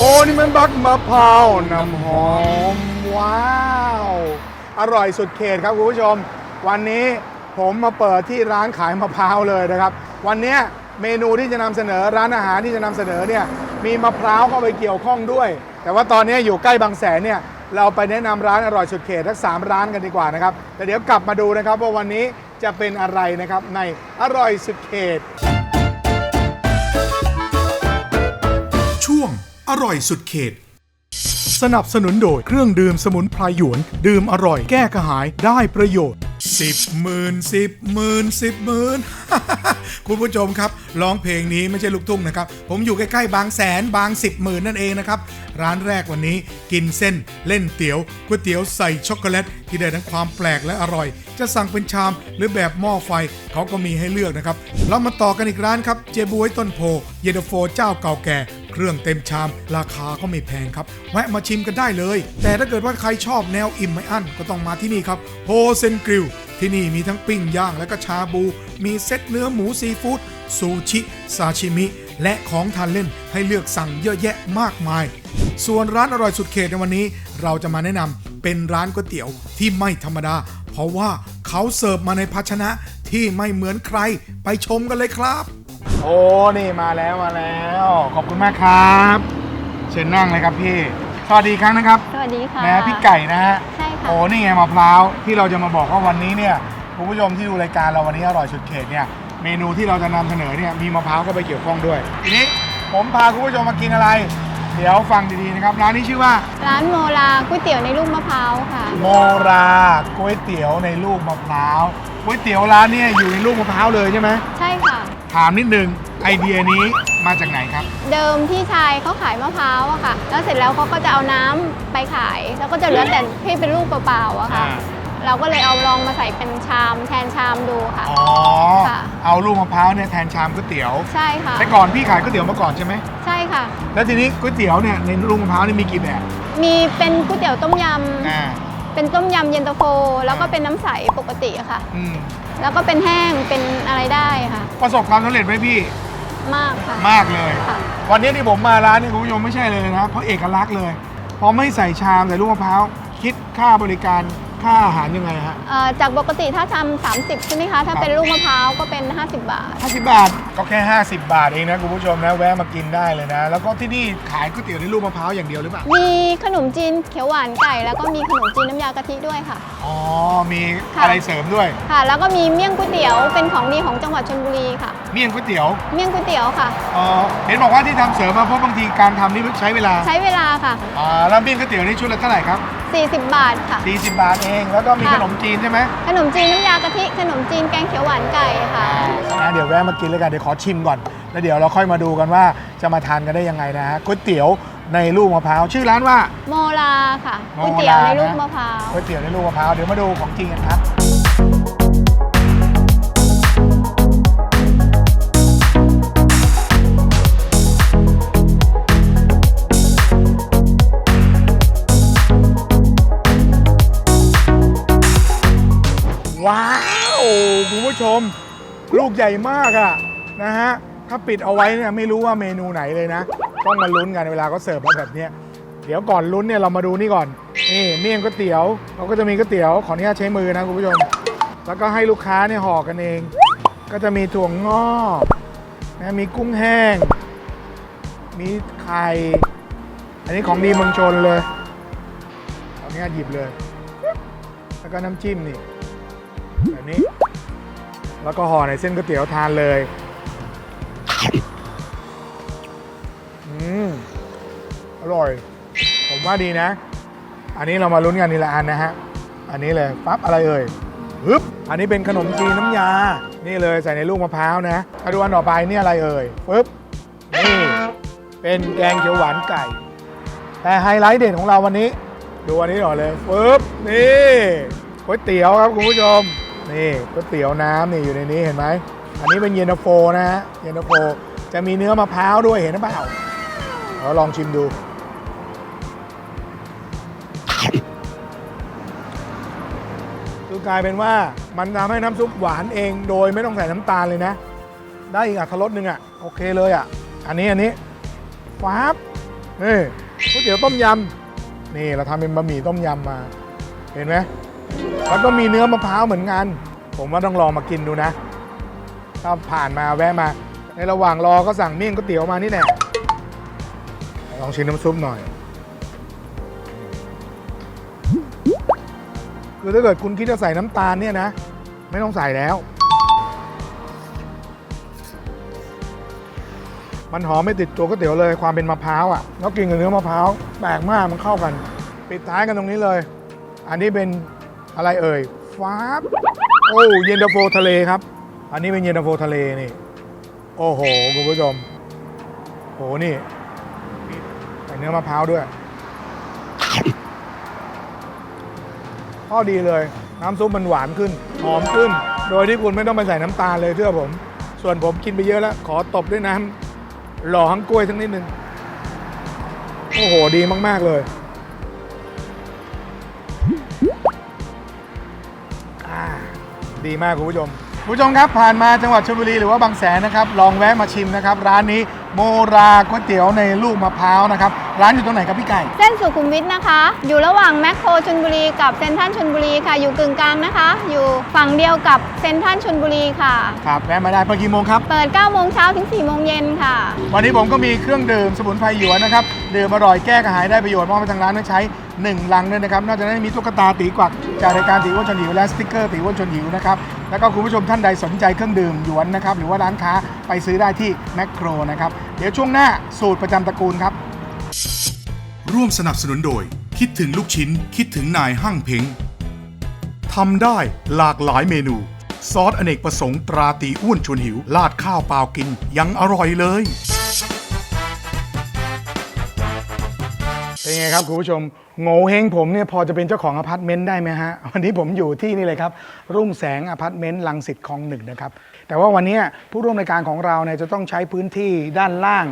โอ้นี่มันบักมะพร้าวน้ำหอม ว้าว อร่อยสุดเขตครับคุณผู้ชม วันนี้ผมมาเปิดที่ร้านขายมะพร้าวเลยนะครับ วันนี้เมนูที่จะนำเสนอร้านอาหารที่จะนำเสนอเนี่ยมีมะพร้าวเข้าไปเกี่ยวข้องด้วย แต่ว่าตอนนี้อยู่ใกล้บางแสนเนี่ยเราไปแนะนำร้านอร่อยสุดเขตทั้งสามร้านกันดีกว่านะครับแต่เดี๋ยวกลับมาดูนะครับว่าวันนี้จะเป็นอะไรนะครับในอร่อยสุดเขต อร่อยสุดเขต สนับสนุนโดยเครื่องดื่มสมุนไพรหยวน ดื่มอร่อยแก้กระหายได้ประโยชน์สิบหมื่นสิบหมื่นสิบหมื่นคุณผู้ชมครับร้องเพลงนี้ไม่ใช่ลูกทุ่งนะครับ ผมอยู่ใกล้ๆบางแสนบางสิบหมื่นนั่นเองนะครับ ร้านแรกวันนี้กินเส้นเล่นเตี๋ยวก๋วยเตี๋ยวใส่ช็อกโกแลต ที่ได้ทั้งความแปลกและอร่อย จะสั่งเป็นชามหรือแบบหม้อไฟเขาก็มีให้เลือกนะครับ เรามาต่อกันอีกร้านครับ เจบวยต้นโพ เยนตาโฟเจ้าเก่าแก่ เครื่องเต็มชาม ราคาก็ไม่แพงครับ แวะมาชิมกันได้เลย แต่ถ้าเกิดว่าใครชอบแนวอิ่มไม่อั้นก็ต้องมาที่นี่ครับโฮเซนกริลที่นี่มีทั้งปิ้งย่างและก็ชาบู มีเซตเนื้อหมูซีฟู้ดซูชิซาชิมิ และของทานเล่นให้เลือกสั่งเยอะแยะมากมาย ส่วนร้านอร่อยสุดเขตในวันนี้ เราจะมาแนะนำเป็นร้านก๋วยเตี๋ยวที่ไม่ธรรมดา เพราะว่าเขาเสิร์ฟมาในภาชนะที่ไม่เหมือนใครไปชมกันเลยครับ โอ้นี่มาแล้วมาแล้ว ขอบคุณมากครับ เชิญนั่งเลยครับพี่ สวัสดีอีกครั้งนะครับสวัสดีค่ะนะพี่ไก่นะฮะใช่ค่ะโอ้นี่ไงมะพร้าวที่เราจะมาบอกว่าวันนี้เนี่ยคุณผู้ชมที่ดูรายการเราวันนี้อร่อยสุดเขตเนี่ยเมนูที่เราจะนำเสนอเนี่ยมีมะพร้าวก็ไปเกี่ยวข้องด้วยทีนี้ผมพาคุณผู้ชมมากินอะไร เดี๋ยวฟังดีๆนะครับร้านนี้ชื่อว่า ร้านโมลาก๋วยเตี๋ยวในลูกมะพร้าวค่ะ โมราก๋วยเตี๋ยวในลูกมะพร้าวก๋วยเตี๋ยวร้านเนี่ยอยู่ในลูกมะพร้าวเลยใช่ไหมใช่ค่ะ ถามนิดนึงไอเดียนี้มาจากไหนครับ เดิมพี่ชายเขาขายมะพร้าวอะค่ะ แล้วเสร็จแล้วเขาก็จะเอาน้ำไปขาย แล้วก็จะเหลือแต่ที่เป็นลูกเปล่าๆอะค่ะ อ่า เราก็เลยเอาลองมาใส่เป็นชามแทนชามดูค่ะ อ๋อ ค่ะ เอาลูกมะพร้าวเนี่ยแทนชามก๋วยเตี๋ยว ใช่ค่ะ แต่ก่อนพี่ขายก๋วยเตี๋ยวมาก่อนใช่ไหม ใช่ค่ะ แล้วทีนี้ก๋วยเตี๋ยวเนี่ยในลูกมะพร้าวนี่มีกี่แบบมีเป็นก๋วยเตี๋ยวต้มยอ่าำ เป็นต้มยำเย็นตาโฟ แล้วก็เป็นน้ำใสปกติอะค่ะ อืม แล้วก็เป็นแห้งเป็นอะไรได้ค่ะ ประสบความสำเร็จไหมพี่ มากค่ะ มากเลย ค่ะ วันนี้ที่ผมมาร้านนี่คุณผู้ชมไม่ใช่เลยนะเพราะเอกลักษณ์เลย พอไม่ใส่ชามใส่ลูกมะพร้าวคิดค่าบริการ ค่าอาหารยังไงฮะ เอ่อจากปกติถ้าทำ30 ใช่ไหมคะ ถ้าเป็นลูกมะพร้าวก็เป็น 50 บาท 50 บาทก็แค่ 50 บาทเองนะคุณผู้ชมนะแวะมากินได้เลยนะ แล้วก็ที่นี่ขายก๋วยเตี๋ยวในลูกมะพร้าวอย่างเดียวหรือเปล่า มีขนมจีนเขียวหวานไก่ แล้วก็มีขนมจีนน้ำยากะทิด้วยค่ะ อ๋อ มีค่ะ อะไรเสริมด้วย ค่ะ แล้วก็มีเมี่ยงก๋วยเตี๋ยวเป็นของดีของจังหวัดชลบุรีค่ะ เมี่ยงก๋วยเตี๋ยวเมี่ยงก๋วยเตี๋ยวค่ะ อ๋อเห็นบอกว่าที่ทำเสริมมาเพราะบางทีการทำนี่ใช้เวลาใช้เวลาค่ะ อ่าแล้วเมี่ยงก๋วยเตี๋ยวนี่ชุดละเท่าไหร่ครับ 40 บาทค่ะ 40 บาทเอง แล้วก็มีค่ะ ขนมจีนใช่ไหมขนมจีนน้ำยากะทิขนมจีนแกงเขียวหวานไก่ค่ะอ่าเดี๋ยวแวะมากินเลยกัน เดี๋ยวขอชิมก่อน แล้วเดี๋ยวเราค่อยมาดูกันว่าจะมาทานกันได้ยังไงนะฮะก๋วยเตี๋ยวในลูกมะพร้าว ชื่อร้านว่า โมลาค่ะโมก๋วยลาเตี๋ยวในลูกนะมะพร้าว ก๋วยเตี๋ยวในลูกมะพร้าว เดี๋ยวมาดูของจริงกันครับ ผู้ชม ลูกใหญ่มากอะนะฮะถ้าปิดเอาไว้เนี่ยไม่รู้ว่าเมนูไหนเลยนะ ต้องมาลุ้นกันเวลาเขาเสิร์ฟมาแบบนี้เดี๋ยวก่อนลุ้นเนี่ยเรามาดูนี่ก่อนนี่เมี่ยงก๋วยเตี๋ยวเราก็จะมีก๋วยเตี๋ยวขออนุญาตใช้มือนะคุณผู้ชม แล้วก็ให้ลูกค้าเนี่ยห่อกันเอง ก็จะมีถั่วงอกนะมีกุ้งแห้ง มีไข่ อันนี้ของดีเมืองชนเลยขออนุญาตหยิบเลย แล้วก็น้ำจิ้มนี่แบบนี้ แล้วก็ห่อในเส้นก๋วยเตี๋ยวทานเลยอืมอร่อย ผมว่าดีนะ อันนี้เรามาลุ้นกันทีละอันนะฮะ อันนี้เลยปั๊บอะไรเอ่ยฮึบอันนี้เป็นขนมจีนน้ำยา นี่เลยใส่ในลูกมะพร้าวนะมาดูอันต่อไปนี่อะไรเอ่ยปึ๊บนี่เป็นแกงเขียวหวานไก่ แต่ไฮไลท์เด่นของเราวันนี้ ดูอันนี้ก่อนเลยปึ๊บนี่ก๋วยเตี๋ยวครับคุณผู้ชม นี่ก๋วยเตี๋ยวน้ำนี่อยู่ในนี้เห็นไหม อันนี้เป็นเย็นตาโฟนะฮะ เย็นตาโฟจะมีเนื้อมะพร้าวด้วยเห็นหรือเปล่าเราลองชิมดู คือกลายเป็นว่ามันทำให้น้ำซุปหวานเองโดยไม่ต้องใส่น้ำตาลเลยนะ ได้อีกอัตรสหนึ่งอะ โอเคเลยอะ อันนี้อันนี้ฟ้าบนี่ก๋วยเตี๋ยวต้มยำนี่เราทำเป็นบะหมี่ต้มยำมา เห็นไหม แล้วก็มีเนื้อมะพร้าวเหมือนกัน ผมว่าต้องลองมากินดูนะ ถ้าผ่านมาแวะมา ในระหว่างรอก็สั่งเมี่ยงก๋วยเตี๋ยวมานี่แหละลองชิมน้ำซุปหน่อย คือถ้าเกิดคุณคิดจะใส่น้ำตาลเนี่ยนะ ไม่ต้องใส่แล้ว มันหอมไม่ติดตัวก๋วยเตี๋ยวเลยความเป็นมะพร้าวอะแล้วกินกับเนื้อมะพร้าวแปลกมากมันเข้ากัน ปิดท้ายกันตรงนี้เลย อันนี้เป็น อะไรเอ่ยฟ้าบโอ้เย็นตาโฟทะเลครับ อันนี้เป็นเย็นตาโฟทะเลนี่ โอ้โหคุณผู้ชมโหนี่ใส่เนื้อมะพร้าวด้วยข้อดีเลย น้ำซุปมันหวานขึ้นหอมขึ้น โดยที่คุณไม่ต้องไปใส่น้ำตาลเลยเชื่อผม ส่วนผมกินไปเยอะแล้ว ขอตบด้วยน้ำหล่อทั้งกล้วยทั้งนิดนึง โอ้โห ดีมาก ๆ เลย ดีมากคุณผู้ชมคุณผู้ชมครับผ่านมาจังหวัดชลบุรีหรือว่าบางแสนนะครับลองแวะมาชิมนะครับ ร้านนี้โมราก๋วยเตี๋ยวในลูกมะพร้าวนะครับ ร้านอยู่ตรงไหนครับพี่ไก่ เส้นสุขุมวิทนะคะ อยู่ระหว่างแมคโครชนบุรีกับเซนทรัลชนบุรีค่ะ อยู่กึ่งกลางนะคะ อยู่ฝั่งเดียวกับเซนทรัลชนบุรีค่ะ ครับแวะมาได้เปิดกี่โมงครับ เปิด 9 โมงเช้าถึง 4 โมงเย็นค่ะ วันนี้ผมก็มีเครื่องดื่มสมุนไพรหยวนนะครับดื่มอร่อยแก้กระหายได้ประโยชน์มอบให้ทางร้านได้ใช้ 1 ลังด้วยนะครับนอกจากนั้นมีตุ๊กตาตีกวัก จากรายการตีอ้วนชนหิวและสติกเกอร์ตีอ้วนชนหิวนะครับแล้วก็คุณผู้ชมท่านใดสนใจเครื่องดื่มหยวนนะครับหรือว่าร้านค้าไปซื้อได้ที่แมคโครนะครับเดี๋ยวช่วงหน้าสูตรประจำตระกูลครับ ร่วมสนับสนุนโดย คิดถึงลูกชิ้น คิดถึงนายหั่งเพ้งทำได้หลากหลายเมนู ซอสอเนกประสงค์ตราตีอ้วนชวนหิว ลาดข้าวเปล่ากิน ยังอร่อยเลย เป็นไงครับคุณผู้ชมโง่เฮงผมเนี่ยพอจะเป็นเจ้าของอพาร์ตเมนต์ได้ไหมฮะ วันนี้ผมอยู่ที่นี่เลยครับ รุ่งแสงอพาร์ตเมนต์ลังสิตคลองหนึ่งนะครับ แต่ว่าวันนี้ผู้ร่วมรายการของเราเนี่ยจะต้องใช้พื้นที่ด้านล่าง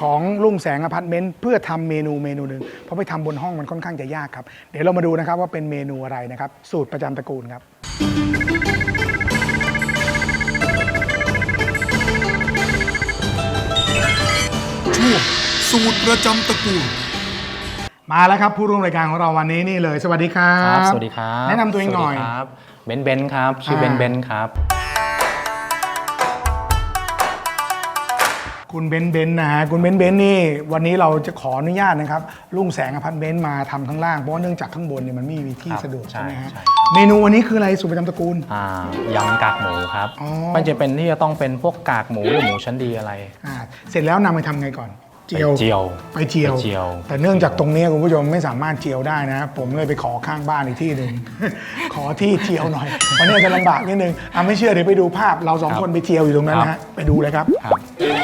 ของรุ่งแสงอพาร์ตเมนต์เพื่อทำเมนูเมนูหนึ่งเพราะไปทำบนห้องมันค่อนข้างจะยากครับ เดี๋ยวเรามาดูนะครับว่าเป็นเมนูอะไรนะครับ สูตรประจำตระกูลครับช่วงสูตรประจำตระกูล มาแล้วครับผู้ร่วมรายการของเราวันนี้นี่เลย สวัสดีครับครับสวัสดีครับแนะนำตัวเองหน่อยสวัสดีครับเบนซ์เบนซ์ครับ ชื่ออ่าเบนซ์เบนซ์ครับ คุณเบนซ์เบนซ์นะฮะคุณเบนซ์เบนซ์นี่วันนี้เราจะขออนุญาตนะครับรุ่งแสงอพาร์ตเมนต์มาทำข้างล่าง เพราะว่าเนื่องจากข้างบนเนี่ยมันไม่มีที่ครับสะดวกใช่ใช่ไหมฮะใช่ เมนูวันนี้คืออะไรสูตรประจำตระกูล อ่ายำกากหมูครับอ๋อมันจะเป็นที่จะต้องเป็นพวกกากหมูหรือหมูชั้นดีอะไร อ่าเสร็จแล้วนำไปทำไงก่อน เจียวไปเจียวไปเจียว ไปเจียว แต่เนื่องจากตรงนี้คุณผู้ชมไม่สามารถเจียวได้นะ ผมเลยไปขอข้างบ้านอีกที่หนึ่ง ขอที่เจียวหน่อยวันนี้จะลำบากนิดนึงอะไม่เชื่อเดี๋ยวไปดูภาพเราสองคนไปเจียวอยู่ตรงนั้นนะฮะไปดูเลยครับครับ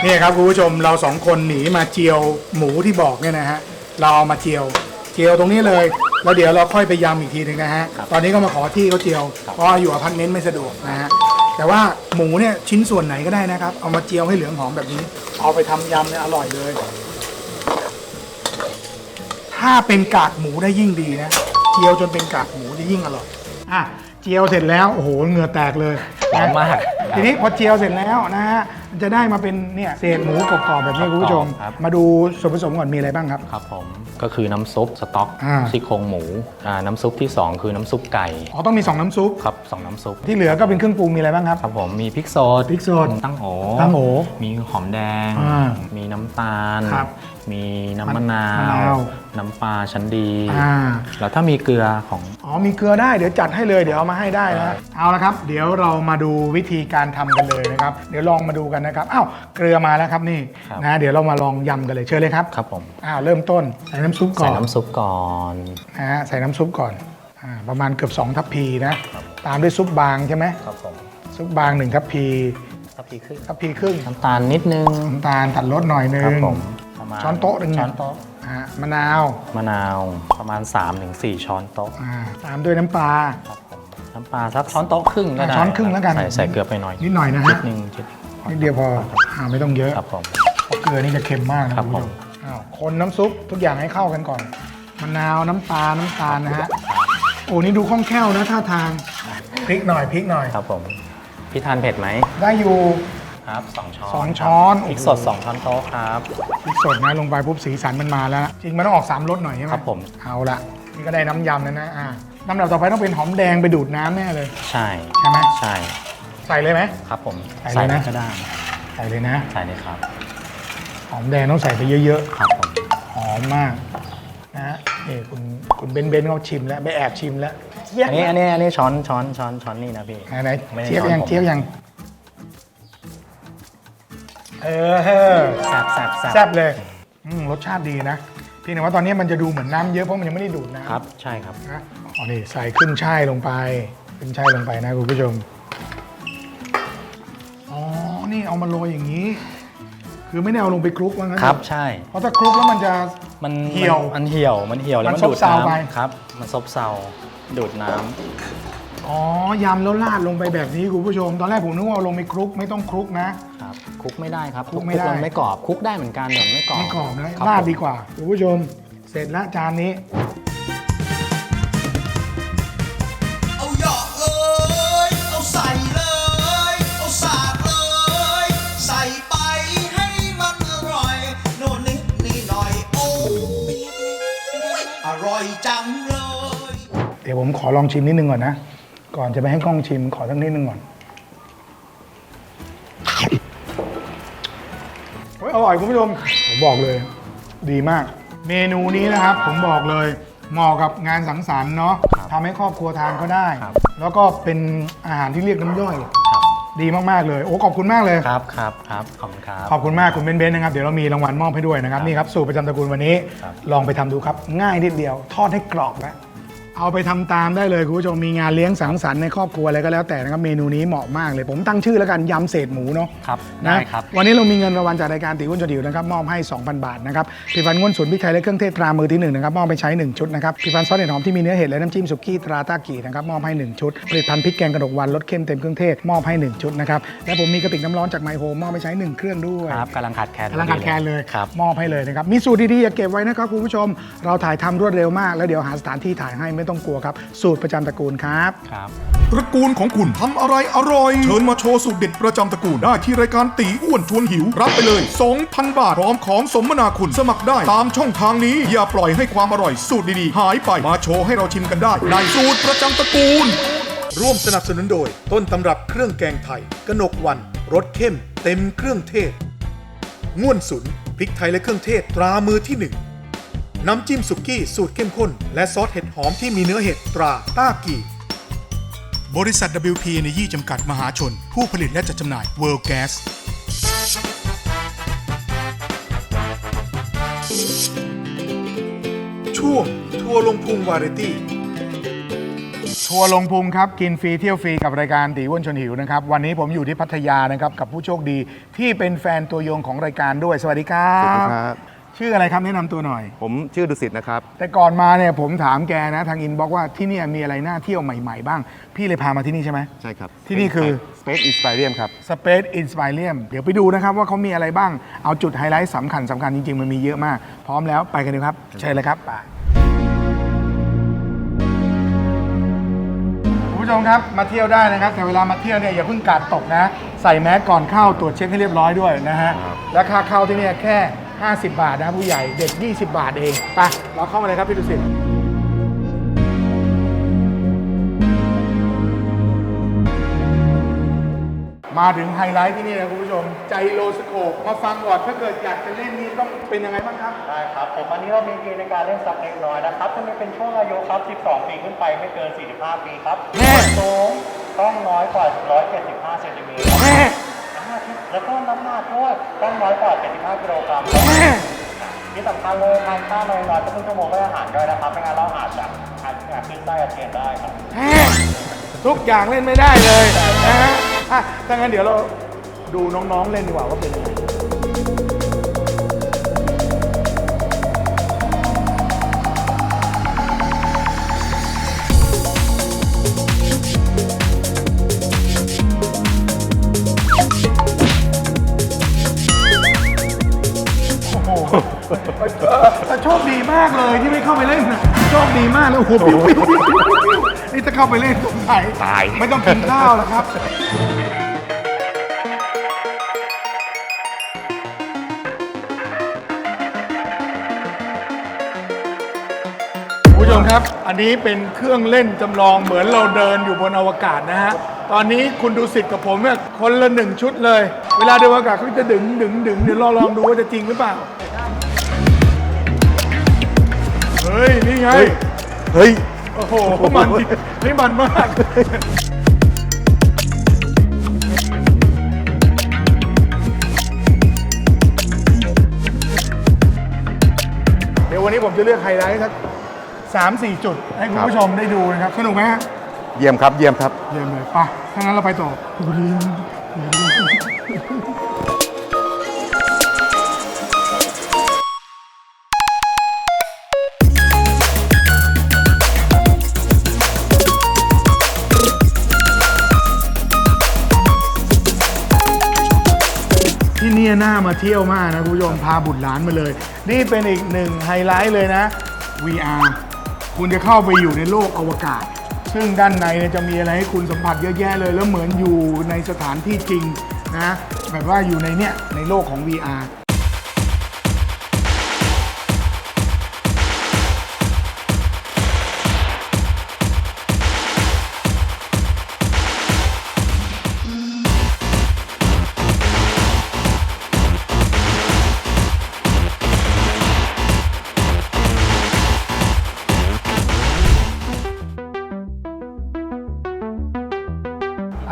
นี่ครับคุณผู้ชมเราสองคนหนีมาเจียวหมูที่บอกเนี่ยนะฮะเราเอามาเจียว เจียวตรงนี้เลยแล้วเดี๋ยวเราค่อยไปยำอีกทีหนึงนะฮะตอนนี้ก็มาขอที่เขาเจียวเพราะว่าอยู่อพาร์ตเมนต์ไม่สะดวกนะฮะ แต่ว่าหมูเนี่ยชิ้นส่วนไหนก็ได้นะครับ เอามาเจียวให้เหลืองหอมแบบนี้ เอาไปทำยำเนี่ยอร่อยเลย ถ้าเป็นกากหมูได้ยิ่งดีนะ เจียวจนเป็นกากหมูจะยิ่งอร่อยอะเจียวเสร็จแล้วโอ้โหเหงื่อแตกเลยหอมมาก ทีนี้พอเจียวเสร็จแล้วนะฮะมันจะได้มาเป็นเนี่ยเศษหมูกรอบๆแบบนี้คุณผู้ชม ครับ มาดูส่วนผสมก่อนมีอะไรบ้างครับ ครับผมก็คือน้ำซุปสต๊อกอ่า ซี่โครงหมูอ่าน้ำซุปที่ 2 คือน้ำซุปไก่อ๋อต้องมี 2 น้ำซุป ครับสองน้ำซุปที่เหลือก็เป็นเครื่องปรุงมีอะไรบ้างครับ ครับผมมีพริกสดพริกสดตั้งโอตั้งโอมีหอมแดง อ่ามีน้ำตาล ครับ มีน้ำมะนามะนาววน้ำปลาชั้นดี อ่า แล้วถ้ามีเกลือของ อ๋อมีเกลือได้เดี๋ยวจัดให้เลยเดี๋ยวเอามาให้ได้นะเอาละครับ เดี๋ยวเรามาดูวิธีการทำกันเลยนะครับ เดี๋ยวลองมาดูกันนะครับอ้าวเกลือมาแล้วครับนี่ครับ นะ เดี๋ยวเรามาลองยำกันเลยเชิญเลยครับครับผมอ้าวเริ่มต้นใส่น้ำซุปก่ใส่อนน้ำซุปก่อน นะฮะใส่น้ำซุปก่อนอาประมาณเกือบ2ทัพพีนะตามด้วยซุปบางใช่ไหมครับผมซุปบาง1ทัพพีทัพพีครึ่งทัพพีครึ่งน้ำตาลนิดนึงน้ำตาลตัดรสหน่อยนึครับงผมประ มาณช้อนโต๊ะหนึ่งช้อนโต๊ะอ่ามะนาวมะนาวประมาณ 3-4 ช้อนโต๊ะอ่าตามด้วยน้ำปลา ครับผมน้ำปลาสักช้อนโต๊ะครึ่งก็ได้อะช้อนครึ่งแล้วกัน ใส่ใส่เกลือไปหน่อยนิดหน่อยนะนิฮะดนึงนิดนิดเดียวพออ่าไม่ต้องเยอะครับผม เพราะเกลือนี่จะเค็มมากนะครับณผผู้ชมมอ้าวคนน้ำซุปทุกอย่างให้เข้ากันก่อนมะนาวน้ำปลาน้ำตาลนะฮะโอ้นี่ดูคล่องแคล่วนะท่าทางพริกหน่อยพริกหน่อย ครับผม พี่ทานเผ็ดไหมได้อยู่ ครับสองช้อนสองครับช้อนพริกสด2ช้อนโต๊ะครับพริกสดนะลงไปปุ๊บสีสันมันมาแล้ว จริงมันต้องออกสามรสหน่อยใช่ไหมครับผมเอาละนี่ก็ได้น้ำยำแล้วนะอ่าน้ำดับต่อไปต้องเป็นหอมแดงไปดูดน้ำแน่เลย ใช่ใช่ไหมใช่ใส่เลยไหมครับผมใส่เลยนะก็ได้ใส่เลยนะใส่เลยครับ หอมแดงต้องใส่ไปเยอะครับผมๆหอมมากนะฮะนี่คุณคุณเบนเบนเขาชิมแล้วไปแอบชิมแล้วเจี๊ยบอันนี้อันนี้อันนี้ช้อนช้อนช้อนช้อนนี่นะพี่ไหนไม่ๆได้เจี๊ยบช้อนยังผมเจี๊ยบยัง เออแซ่บแซ่บแซ่บแซ่บเลยอืมรสชาติดีนะเพียงแต่ว่าตอนนี้มันจะดูเหมือนน้ำเยอะเพราะมันยังไม่ได้ดูดน้ำครับ ใช่ครับนะอ๋อนี่ใส่ขึ้นช่ายลงไป ขึ้นช่ายลงไปนะคุณผู้ชม อ๋อ นี่เอามาโรยอย่างนี้ คือไม่ได้เอาลงไปคลุกว่างั้นครับเถอะใช่ เพราะถ้าคลุกแล้วมันจะ มันเหี่ยวมันเหี่ยวมันเหี่ยวแล้วมัมันนซบดูดเซาไป น้ำครับ มันซบเซาดูดน้ำ อ๋อยำแล้วราดลงไปแบบนี้คุณผู้ชม ตอนแรกผมนึกว่าเอาลงไปคลุกไม่ต้องคลุกนะ ครับคลุกไม่ได้ครับคลุกไม่ได้ นไม่กรอบคลุกได้เหมือนกันแต่ไม่กรอบไม่กรอบนะคบราดผมดีกว่าคุณผู้ชม เสร็จแล้วจานนี้ เอาเหยาะเลยเอาใส่เลย เอาสาดเลย ใส่ไปให้มันอร่อย โน่นนิดนี่หน่อย โอ้ยอร่อยจังเลย เดี๋ยวผมขอลองชิมนิดนึงก่อนนะ ก่อนจะไปให้กล้องชิมขอสักนิดนึงก่อนเฮ้ยอร่อยคุณผู้ชมผมบอกเลย ดีมาก เมนูนี้นะครับ ผมบอกเลยเหมาะกับงานสังสรรค์เนาะทำให้ครอบครัวทานก็ได้แล้วก็เป็นอาหารที่เรียกน้ำย่อย ครับดีมากๆเลย โอ้ขอบคุณมากเลย ครับครับครับขอบคุณครับ ขอบคุณมากคุณเบนเบนนะครับ เดี๋ยวเรามีรางวัลมอบให้ด้วยนะครับ นี่ครับ สูตรประจำตระกูลวันนี้ ครับ ลองไปทำดูครับ ง่ายนิดเดียว ทอดให้กรอบแล้ว เอาไปทำตามได้เลยคุณผู้ชมมีงานเลี้ยงสังสรรค์ในครอบครัวอะไรก็แล้วแต่นะครับเมนูนี้เหมาะมากเลย ผมตั้งชื่อแล้วกันยำเศษหมูเนาะครับนะได้ครับวันนี้เรามีเงินรางวัลจากรายการตีอ้วนจดิวนะครับมอบให้ 2,000 บาทนะครับผลิตภัณฑ์ง่วนศูนย์พริกไทยและเครื่องเทศตรามือที่หนึ่งนะครับมอบไปใช้ 1 ชุดนะครับผลิตภัณฑ์ซอสเห็ดหอมที่มีเนื้อเห็ดและน้ำจิ้มสุกี้ตราต้ากีนะครับมอบให้ 1 ชุดผลิตภัณฑ์พริกแกงกระดกวันรสเข้มเต็มเครื่องเทศมอบให้ 1 ชุดนะครับและผมมีกระติกน้ำร้อนจากไมโฮมมอบไปใช้ 1 เครื่องด้วยครับกำลังขาดแคลนกำลังขาดแคลนเลยครับมอบให้เลยนะครับมีสูตรดีๆอย่าเก็บไว้นะครับคุณผู้ชม เราถ่ายทำรวดเร็วมากแล้วเดี๋ยวหาสถานที่ถ่ายให้ไม่ต้องกลัวครับ สูตรประจำตระกูลครับ ครับ ตระกูลของคุณทำอะไรอร่อย เชิญมาโชว์สูตรเด็ดประจำตระกูลได้ที่รายการตีอ้วนชวนหิว รับไปเลย 2,000 บาท พร้อมของสมนาคุณสมัครได้ ตามช่องทางนี้ อย่าปล่อยให้ความอร่อยสูตรดีๆ หายไปมาโชว์ให้เราชิมกันได้ในสูตรประจำตระกูล ร่วมสนับสนุนโดย ต้นตำรับเครื่องแกงไทย กนกวันรสเข้ม เต็มเครื่องเทศ ง่วนสุนพริกไทยและเครื่องเทศตรามือที่หนึ่ง น้ำจิ้มสุกี้สูตรเข้มข้น และซอสเห็ดหอมที่มีเนื้อเห็ดตราต้ากีบริษัท WP ในยี่จำกัดมหาชน ผู้ผลิตและจัดจำหน่าย World Gas ช่วงทัวร์ลงพุงวาไรตี้ ทัวร์ลงพุงครับ กินฟรีเที่ยวฟรีกับรายการตีอ้วนชวนหิวนะครับ วันนี้ผมอยู่ที่พัทยานะครับ กับผู้โชคดีที่เป็นแฟนตัวยงของรายการด้วย สวัสดีครับ สวัสดีครับ ชื่ออะไรครับแนะนำตัวหน่อย ผมชื่อดุสิตนะครับ แต่ก่อนมาเนี่ยผมถามแกนะ ทางอินบอกว่าที่เนี่ยมีอะไรน่าเที่ยวใหม่ๆบ้าง พี่เลยพามาที่นี่ใช่ไหม ใช่ครับที่นี่คือ Space Inspirium ครับ Space Inspirium เดี๋ยวไปดูนะครับว่าเขามีอะไรบ้าง เอาจุดไฮไลท์สำคัญสำคัญจริงๆ มันมีเยอะมาก พร้อมแล้วไปกันเลยครับ เชิญเลยครับไปคุณผู้ชมครับมาเที่ยวได้นะครับ แต่เวลามาเที่ยวเนี่ยอย่าเพิ่งกาดตกนะ ใส่แมสก่อนเข้าตรวจเช็คให้เรียบร้อยด้วยนะฮะครับและค่าเข้าที่เนี่ยแค่ 50 บาทนะผู้ใหญ่เด็ก 20 บาทเองไปเราเข้ามาเลยครับพี่ดุสิตมาถึงไฮไลท์ที่นี่นะคุณผู้ชม ใจโลสโคปมาฟังก่อนถ้าเกิดอยากจะเล่นนี่ต้องเป็นยังไงบ้างครับ ได้ครับผมวันนี้เรามีเกณฑ์ในการเล่นสักเล็กน้อยนะครับจะมีเป็นช่วงอายุครับ 12 ปีขึ้นไปไม่เกิน 45 ปีครับแม่ สูงต้องน้อยกว่า 175เซนติเมตรแม่อ่า แล้วก็น้ำหนักด้วยต้องน้อยกว่า75กิโลกรัมที่สำคัญเลยทานข้าวน้อยๆต้องชั่วโมงให้อาหารด้วยนะครับไม่งั้นเราอาจจะอาจจะขึ้นไส้อาเจียนได้ครับ ทุกอย่างเล่นไม่ได้เลยนะฮะอะถ้างั้นเดี๋ยวเราดูน้องๆเล่นดีกว่าว่าเป็นยังไง โชคดีมากเลยที่ไม่เข้าไปเล่นน่ะโชคดีมากเลยโอ้โหปิ้วปิ้วปิ้วปิ้วนี่ถ้าเข้าไปเล่นสงสัยตาย ไม่ต้องกินข้าวแล้วครับ คุณผู้ชมครับ อันนี้เป็นเครื่องเล่นจำลองเหมือนเราเดินอยู่บนอวกาศนะฮะ ตอนนี้คุณดูสิทธิ์กับผมเนี่ยคนละหนึ่งชุดเลย เวลาเดินอวกาศเขาจะดึงดึงดึงเดี๋ยวลองลองดูว่าจะจริงหรือเปล่า เฮ้ย นี่ไง เฮ้ย โอ้โห มันจริงนี่มันมาก เดี๋ยววันนี้ผมจะเลือกไฮไลท์สักสามสี่จุด ให้คุณผู้ชมได้ดูนะครับ สนุกไหมฮะ เยี่ยมครับ เยี่ยมครับ เยี่ยมเลยไป่ะถ้างั้นเราไปต่อที่เนี่ยน่ามาเที่ยวมากนะคุณผู้ชมพาบุตรหลานมาเลย นี่เป็นอีกหนึ่งไฮไลท์เลยนะ VR คุณจะเข้าไปอยู่ในโลกอวกาศ ซึ่งด้านในเนี่ยจะมีอะไรให้คุณสัมผัสเยอะแยะเลย แล้วเหมือนอยู่ในสถานที่จริงนะแบบว่าอยู่ในเนี่ยในโลกของ VR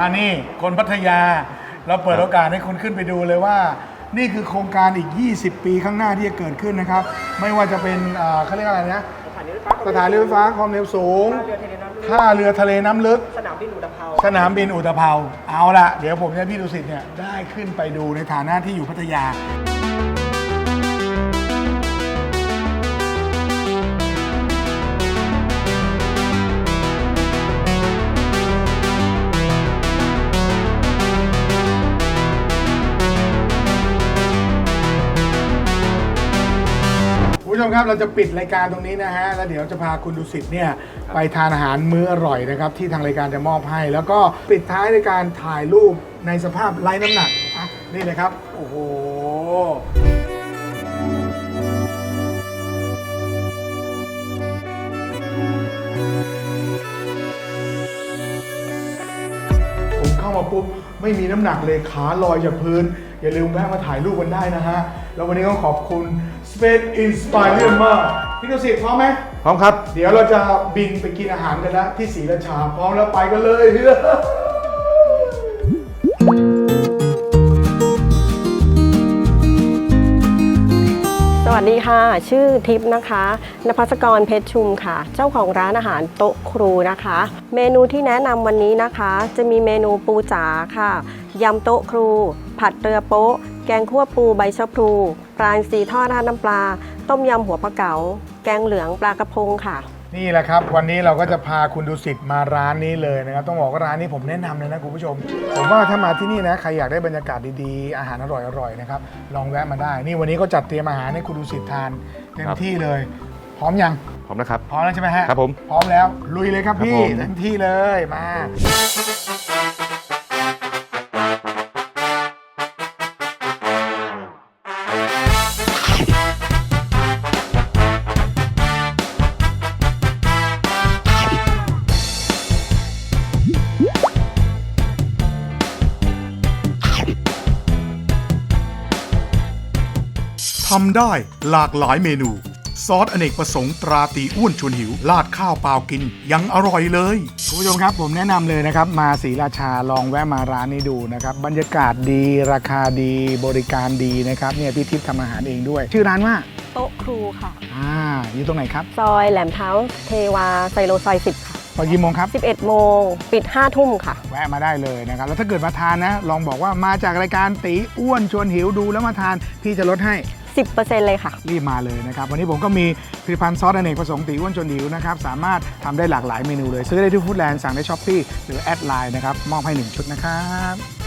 อันนี้คนพัทยาเราเปิดโอกาสให้คุณขึ้นไปดูเลยว่า นี่คือโครงการอีก 20 ปีข้างหน้าที่จะเกิดขึ้นนะครับ ไม่ว่าจะเป็นเอ่อเขาเรียกอะไรนะสถานีรถไฟฟ้าความเร็วสูงท่าเรือทะเลน้ำลึก สนามบินอุตภเปาสนามบินอุตภเปาเอาละเดี๋ยวผมจะพี่ดุสิตเนี่ยได้ขึ้นไปดูในฐานะที่อยู่พัทยา คุณผู้ชมครับเราจะปิดรายการตรงนี้นะฮะแล้วเดี๋ยวจะพาคุณดุสิตเนี่ยไปทานอาหารมื้ออร่อยนะครับที่ทางรายการจะมอบให้ แล้วก็ปิดท้ายในการถ่ายรูปในสภาพไร้น้ำหนักอะนี่เลยครับโอ้โหผมเข้ามาปุ๊บไม่มีน้ำหนักเลยขาลอยจากพื้น อย่าลืมแวะมาถ่ายรูปกันได้นะฮะแล้ววันนี้ก็ขอบคุณ Space Inspire มากพี่ดุสิตพร้อมไหม พร้อมครับ เดี๋ยวเราจะบินไปกินอาหารกันแล้วที่ศรีราชาพร้อมแล้วไปกันเลย สวัสดีค่ะ ชื่อทิพย์นะคะนภัสกรเพชรชุมค่ะ เจ้าของร้านอาหารโต๊ะครูนะคะ เมนูที่แนะนำวันนี้นะคะ จะมีเมนูปูจ๋าค่ะยำโต๊ะครู ผัดเรือโป๊ะ แกงคั่วปูใบชะพลู ปลาอินทรีทอดราดน้ำปลา ต้มยำหัวปลาเก๋า แกงเหลืองปลากระพงค่ะ นี่แหละครับ วันนี้เราก็จะพาคุณดุสิตมาร้านนี้เลยนะครับ ต้องบอกว่าร้านนี้ผมแนะนำเลยนะคุณผู้ชม ผมว่าถ้ามาที่นี่นะ ใครอยากได้บรรยากาศดีๆ อาหารอร่อยๆนะครับ ลองแวะมาได้ นี่วันนี้ก็จัดเตรียมอาหารให้คุณดุสิตทานเต็มครับ ที่เลย พร้อมยัง พร้อมนะครับ พร้อมแล้วใช่ไหมฮะครับผมพร้อมแล้ว ลุยเลยครับครับพี่ผม เต็มที่เลยมา ทำได้หลากหลายเมนู ซอสอเนกประสงค์ตราตีอ้วนชวนหิวลาดข้าวเปล่ากิน ยังอร่อยเลย คุณผู้ชมครับผมแนะนำเลยนะครับ มาศรีราชาลองแวะมาร้านนี้ดูนะครับ บรรยากาศดีราคาดีบริการดีนะครับเนี่ยพี่ทิพย์ทำอาหารเองด้วย ชื่อร้านว่าโต๊ะครูค่ะ อ่าอยู่ตรงไหนครับซอยแหลมเท้าเทวาไซโลซอย 10 ค่ะตอนกี่โมงครับ 11 โมง ปิด 5 ทุ่มค่ะ แวะมาได้เลยนะครับ แล้วถ้าเกิดมาทานนะ ลองบอกว่ามาจากรายการตีอ้วนชวนหิวดูแล้วมาทานพี่จะลดให้ 10%เลยค่ะ รีบมาเลยนะครับ วันนี้ผมก็มีผลิตภัณฑ์ซอสอเนกประสงค์ตีอ้วนจนหิวนะครับ สามารถทำได้หลากหลายเมนูเลย ซื้อได้ที่ฟู้ดแลนด์สั่งได้ช้อปปี้หรือแอดไลน์นะครับ มอบให้ 1 ชุดนะครับ